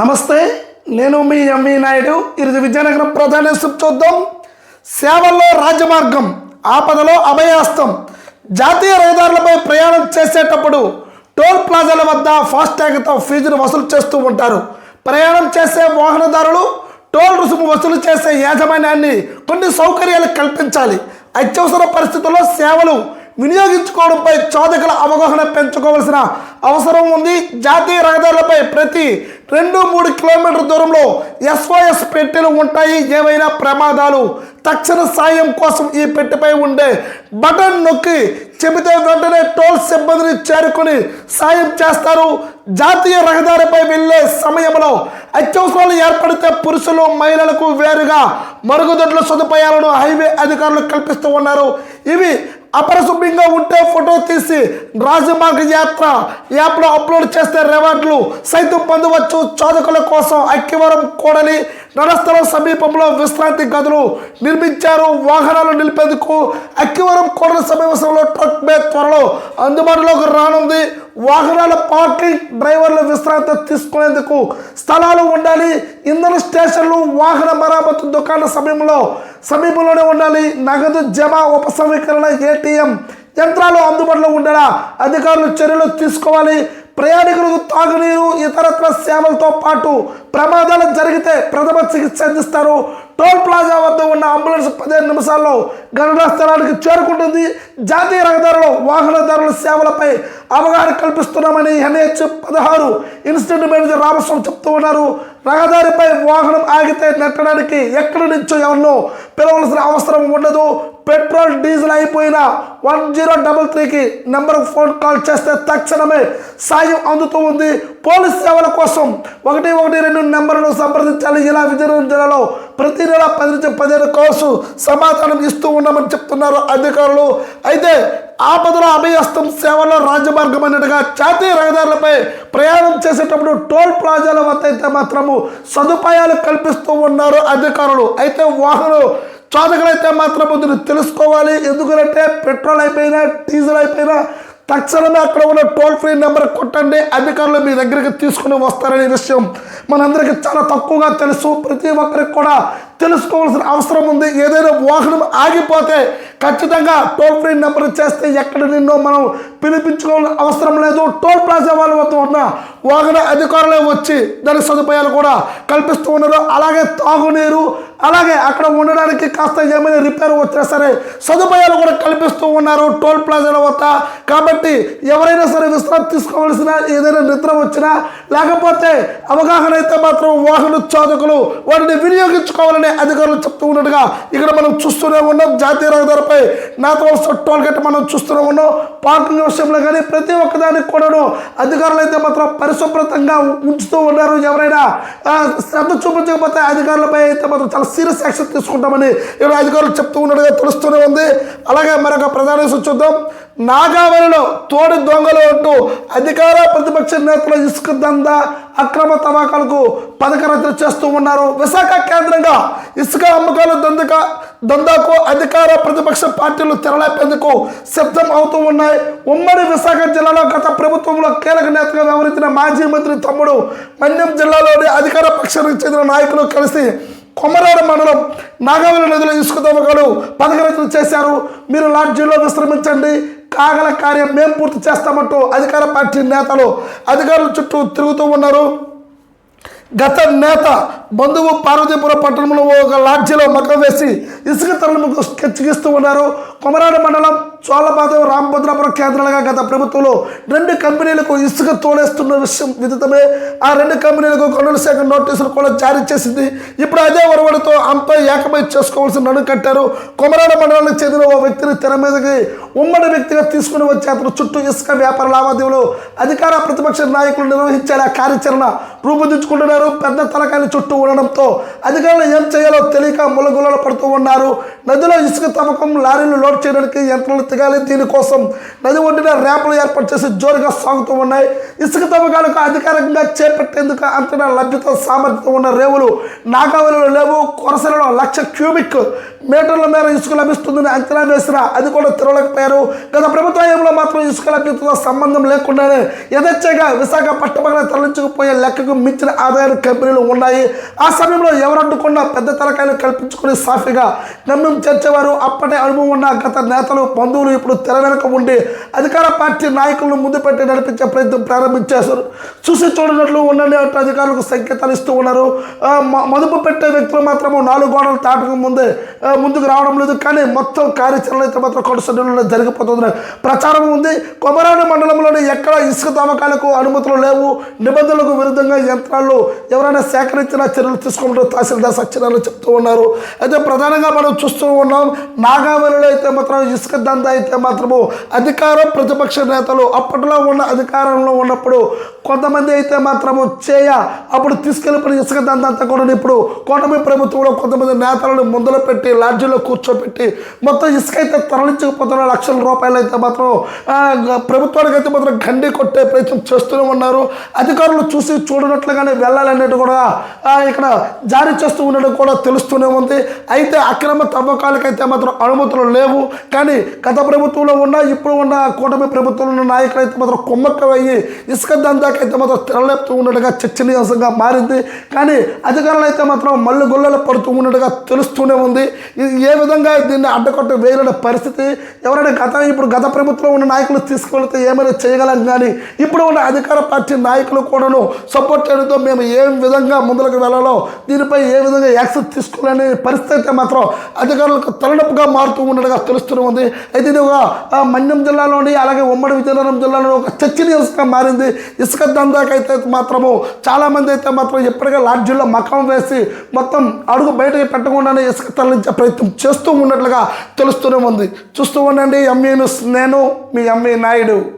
నమస్తే నేను మీ ఎంవి నాయుడు. ఈరోజు విజయనగరం ప్రధాన సూప్ చూద్దాం. సేవల్లో రాజమార్గం ఆపదలో అభయాస్తం జాతీయ రహదారులపై ప్రయాణం చేసేటప్పుడు టోల్ ప్లాజాల వద్ద ఫాస్టాగ్తో ఫీజును వసూలు చేస్తూ ఉంటారు. ప్రయాణం చేసే వాహనదారులు టోల్ రుసుము వసూలు చేసే యాజమాన్యాన్ని కొన్ని సౌకర్యాలు కల్పించాలి. అత్యవసర పరిస్థితుల్లో సేవలు వినియోగించుకోవడంపై చోదకుల అవగాహన పెంచుకోవాల్సిన అవసరం ఉంది. జాతీయ రహదారులపై ప్రతి రెండు మూడు కిలోమీటర్ల దూరంలో ఎస్ఓఎస్ పెట్టెలు ఉంటాయి. ఏవైనా ప్రమాదాలు తక్షణ సాయం కోసం ఈ పెట్టెపై ఉండే బటన్ నొక్కి చెబితే వెంటనే టోల్ సిబ్బందిని చేరుకుని సాయం చేస్తారు. జాతీయ రహదారిపై వెళ్ళే సమయంలో అత్యవసరాలు ఏర్పడితే పురుషులు మహిళలకు వేరుగా మరుగుదొడ్ల సదుపాయాలను హైవే అధికారులు కల్పిస్తూ ఉన్నారు. ఇవి అపరిశుభ్రంగా ఉంటే ఫోటో తీసి రాజమార్గ యాత్ర యాప్లో అప్లోడ్ చేస్తే రివార్డులు సైతం పొందవచ్చు. చోదకుల కోసం అక్కివరం కోడలి నరస్థలం సమీపంలో విశ్రాంతి గదులు నిర్మించారు. వాహనాలు నిలిపేందుకు అక్కివరం కోడలి సమావేశంలో ట్రక్ బే త్వరలో అందుబాటులోకి రానుంది. వాహనాల పార్కింగ్ డ్రైవర్లు విశ్రాంతి తీసుకునేందుకు స్థలాలు ఉండాలి. ఇంధన స్టేషన్లు వాహన మరామతు దుకాణ సమయంలో సమీపంలోనే ఉండాలి. నగదు జమ ఉపసమీకరణ ఏటీఎం యంత్రాలు అందుబాటులో ఉండేలా అధికారులు చర్యలు తీసుకోవాలి. ప్రయాణికులకు తాగునీరు ఇతరత్ర సేవలతో పాటు ప్రమాదాలు జరిగితే ప్రథమ చికిత్స అందిస్తారు. టోల్ ప్లాజా వద్ద ఉన్న అంబులెన్స్ పదిహేను నిమిషాల్లో ఘటనా స్థలానికి చేరుకుంటుంది. జాతీయ రహదారులు వాహనదారుల సేవలపై అవగాహన కల్పిస్తున్నామని ఎన్హెచ్ పదహారు ఇన్స్టిట్యూట్ మేనేజర్ రామస్వామి చెప్తూ ఉన్నారు. రహదారిపై వాహనం ఆగితే నెట్టడానికి ఎక్కడి నుంచో ఎవరినో పిలవలసిన అవసరం ఉండదు. పెట్రోల్ డీజిల్ అయిపోయిన వన్ జీరో డబల్ త్రీకి నెంబర్కి ఫోన్ కాల్ చేస్తే తక్షణమే సాయం అందుతూ ఉంది. పోలీస్ సేవల కోసం ఒకటి ఒకటి రెండు నెంబర్ను సంప్రదించాలి. ఇలా విజయనగరం జిల్లాలో ప్రతి నెల పది నుంచి పదిహేను కోర్సు సమాధానం ఇస్తూ ఉన్నామని చెప్తున్నారు అధికారులు. అయితే ఆపదలో అభయస్తం సేవలో రాజమార్గం అన్నట్టుగా జాతీయ రహదారులపై ప్రయాణం చేసేటప్పుడు టోల్ ప్లాజాల వద్ద అయితే మాత్రము సదుపాయాలు కల్పిస్తూ ఉన్నారు అధికారులు. అయితే వాహనం చోదకులైతే మాత్రం దీన్ని తెలుసుకోవాలి. ఎందుకంటే పెట్రోల్ అయిపోయినా డీజిల్ అయిపోయినా తక్షణమే అక్కడ ఉన్న టోల్ ఫ్రీ నెంబర్ కొట్టండి. అధికారులు మీ దగ్గరికి తీసుకుని వస్తారనే విషయం మనందరికీ చాలా తక్కువగా తెలుసు. ప్రతి ఒక్కరికి కూడా తెలుసుకోవాల్సిన అవసరం ఉంది. ఏదైనా వాహనం ఆగిపోతే ఖచ్చితంగా టోల్ ఫ్రీ నెంబర్ చేస్తే ఎక్కడ నిన్నో మనం పిలిపించుకోవాల్సిన అవసరం లేదు. టోల్ ప్లాజా వాళ్ళ వద్ద ఉన్న వాహన అధికారులే వచ్చి దాని సదుపాయాలు కూడా కల్పిస్తూ ఉన్నారు. అలాగే తాగునీరు అలాగే అక్కడ ఉండడానికి కాస్త ఏమైనా రిపేర్ వచ్చినా సరే సదుపాయాలు కూడా కల్పిస్తూ ఉన్నారు టోల్ ప్లాజాల వద్ద. కాబట్టి ఎవరైనా సరే విశ్రాంతి తీసుకోవాల్సిన ఏదైనా నిద్ర వచ్చినా లేకపోతే అవగాహన అయితే మాత్రం వాహన చాదకులు వాటిని వినియోగించుకోవాలని అధికారులు చెప్తూ ఉన్నట్టుగా ఇక్కడ మనం చూస్తూనే ఉన్నాం. జాతీయ రహదారిపై నాతో టోల్ గేట్ మనం చూస్తూనే ఉన్నాం. పార్కింగ్ విషయంలో కానీ ప్రతి ఒక్కదానికి కూడాను అధికారులు అయితే మాత్రం పరిశుభ్రతంగా ఉంచుతూ ఉన్నారు. ఎవరైనా శ్రద్ధ చూపించకపోతే అధికారులపై అయితే మాత్రం చాలా సీరియస్ యాక్షన్ తీసుకుంటామని ఇక్కడ అధికారులు చెప్తూ ఉన్నట్టుగా తెలుస్తూనే ఉంది. అలాగే మరొక ప్రధాన విషయం చూద్దాం. నాగావళిలో తోడి దొంగలు అంటూ అధికార ప్రతిపక్ష నేతల ఇసుక దందా అక్రమ తవ్వకాలకు పథకరచన చేస్తూ ఉన్నారు. విశాఖ కేంద్రంగా ఇసుక అమ్మకాల దందక దందాకు అధికార ప్రతిపక్ష పార్టీలు తెరలేపేందుకు సిద్ధం అవుతూ ఉన్నాయి. ఉమ్మడి విశాఖ జిల్లాలో గత ప్రభుత్వంలో కీలక నేతగా వ్యవహరించిన మాజీ మంత్రి తమ్ముడు మన్యం జిల్లాలోని అధికార పక్షానికి చెందిన నాయకులు కలిసి కొమరాడ మండలం నాగావళి నదిలో ఇసుక తవ్వకాలు పథకరచన చేశారు. మీరు లాడ్జీల్లో విశ్రమించండి. కాగల కార్యం మేము పూర్తి చేస్తామంటూ అధికార పార్టీ నేతలు అధికారుల చుట్టూ తిరుగుతూ ఉన్నారు. గత నేత బంధువు పార్వతీపురం పట్టణంలో ఒక లాడ్జీలో మకం వేసి ఇసుక తరలింపుకు చికిస్తూ ఉన్నారు. కొమరాడ మండలం చోళపాదం రామభద్రాపురం కేంద్రాలుగా గత ప్రభుత్వంలో రెండు కంపెనీలకు ఇసుక తోలేస్తున్న విషయం విదితమే. ఆ రెండు కంపెనీలకు కొనుగోలు శాఖ నోటీసులు కూడా జారీ చేసింది. ఇప్పుడు అదే ఒరవడితో అంతా ఏకమై చేసుకోవాల్సిన నడు కట్టారు. కొమరాడ మండలానికి చెందిన ఓ వ్యక్తిని తెర మీదకి ఉమ్మడి వ్యక్తిగా తీసుకుని వచ్చి అతను చుట్టూ ఇసుక వ్యాపార లావాదేవీలు అధికార ప్రతిపక్ష నాయకులు నిర్వహించేలా కార్యాచరణ రూపొందించుకుంటున్నారు. పెద్ద తలకాయల చుట్టూ ఉండడంతో అధికారులు ఏం చేయాలో తెలియక ములగులలో పడుతూ ఉన్నారు. నదిలో ఇసుక తవ్వకం లారీలు లోడ్ చేయడానికి యంత్రాలు తిగాలి. దీనికోసం నది ఒడ్డున ర్యాంపులు ఏర్పాటు చేసి జోరుగా సాగుతూ ఉన్నాయి. ఇసుక తవ్వకాలకు అధికారికంగా చేపట్టేందుకు అంతటా లభ్యత సామర్థ్యం ఉన్న రేవులు నాగావళిలో లేవు. కొరసలలో లక్ష క్యూబిక్ మీటర్ల మేర ఇసుక లభిస్తుందని అంచనా వేసిన అది కూడా తిరగలేకపోయారు గత ప్రభుత్వంలో మాత్రం ఇసుక లభ్యతతో సంబంధం లేకుండానే యథేచ్ఛగా విశాఖపట్నం తరలించుకుపోయే లెక్కకు మించిన ఆదాయ కంపెనీలు ఉన్నాయి. ఆ సమయంలో ఎవరు అడ్డుకున్నా పెద్ద తలకాయలు కల్పించుకుని సాఫీగా గమ్యం చేర్చేవారు అప్పటి అనుభవం ఉన్న గత నేతలు బంధువులు ఇప్పుడు తెర వెనుక ఉండి అధికార పార్టీ నాయకులను ముందు పెట్టి నడిపించే ప్రయత్నం ప్రారంభించేశారు. చూసి చూడనట్లు ఉండండి అంటూ అధికారులకు సంకేతాలు ఇస్తూ ఉన్నారు. మదుపు పెట్టే వ్యక్తులు మాత్రము నాలుగు గోడలు తాటక ముందే ముందుకు రావడం లేదు. కానీ మొత్తం కార్యాచరణ అయితే మాత్రం కొనసాగడంలో జరిగిపోతుంది. ప్రచారం ఉంది. కొమరాని మండలంలోని ఎక్కడ ఇసుక తవ్వకాలకు అనుమతులు లేవు. నిబంధనలకు విరుద్ధంగా యంత్రాలు ఎవరైనా సేకరించిన చర్యలు తీసుకుంటూ తహసీల్దార్ సత్యనారాయణ చెప్తూ ఉన్నారు. అయితే ప్రధానంగా మనం చూస్తూ ఉన్నాం. నాగావళిలో అయితే మాత్రం ఇసుక దందా అయితే మాత్రము అధికార ప్రతిపక్ష నేతలు అప్పట్లో ఉన్న అధికారంలో ఉన్నప్పుడు కొంతమంది అయితే మాత్రము చేయ అప్పుడు తీసుకెళ్ళిపోయిన ఇసుక దంతంతా కూడా ఇప్పుడు కూటమి ప్రభుత్వంలో కొంతమంది నేతలను ముందులో పెట్టి లాడ్జీలో కూర్చోపెట్టి మొత్తం ఇసుక అయితే తరలించకపోతున్న లక్షల రూపాయలు అయితే మాత్రం ప్రభుత్వానికి అయితే మాత్రం గండి కొట్టే ప్రయత్నం చేస్తూనే ఉన్నారు. అధికారులు చూసి చూడనట్లుగానే వెళ్ళాలనేది కూడా ఇక్కడ జారీ చేస్తూ ఉండడం కూడా తెలుస్తూనే ఉంది. అయితే అక్రమ తవ్వకాలకైతే మాత్రం అనుమతులు లేవు. కానీ గత ప్రభుత్వంలో ఉన్న ఇప్పుడు ఉన్న కూటమి ప్రభుత్వంలో ఉన్న నాయకులు అయితే మాత్రం కుమ్మక్కమయ్యి ఇసుక అయితే మాత్రం తెరలేపుతూ ఉండగా చర్చనీయాంశంగా మారింది. కానీ అధికారులు అయితే మాత్రం మళ్ళీ గొల్లలు పడుతూ ఉన్నట్టుగా తెలుస్తూనే ఉంది. ఇది ఏ విధంగా దీన్ని అడ్డకొట్ట వేయలేని పరిస్థితి? ఎవరైనా గత ఇప్పుడు గత ప్రభుత్వంలో ఉన్న నాయకులు తీసుకెళ్తే ఏమైనా చేయగలం కానీ ఇప్పుడు ఉన్న అధికార పార్టీ నాయకులు కూడాను సపోర్ట్ చేయడంతో మేము ఏ విధంగా ముందులకు వెళ్ళాలో దీనిపై ఏ విధంగా యాక్సెస్ తీసుకోవాలనే పరిస్థితి అయితే మాత్రం అధికారులకు తలనొప్పిగా మారుతూ ఉండగా తెలుస్తూనే ఉంది. అయితే ఇది ఒక మన్యం జిల్లాలోని అలాగే ఉమ్మడి విజయనగరం జిల్లాలో ఒక చర్చనీయాంశంగా మారింది. ఇసుక దందాకైతే మాత్రము చాలామంది అయితే మాత్రం ఎప్పటికీ లాడ్జీల్లో మకం వేసి మొత్తం అడుగు బయటకి పెట్టకుండానే ఇసుక తరలించే ప్రయత్నం చేస్తూ ఉన్నట్లుగా తెలుస్తూనే ఉంది. చూస్తూ ఉండండి ఎంఈ నేను మీ ఎంఈ నాయుడు.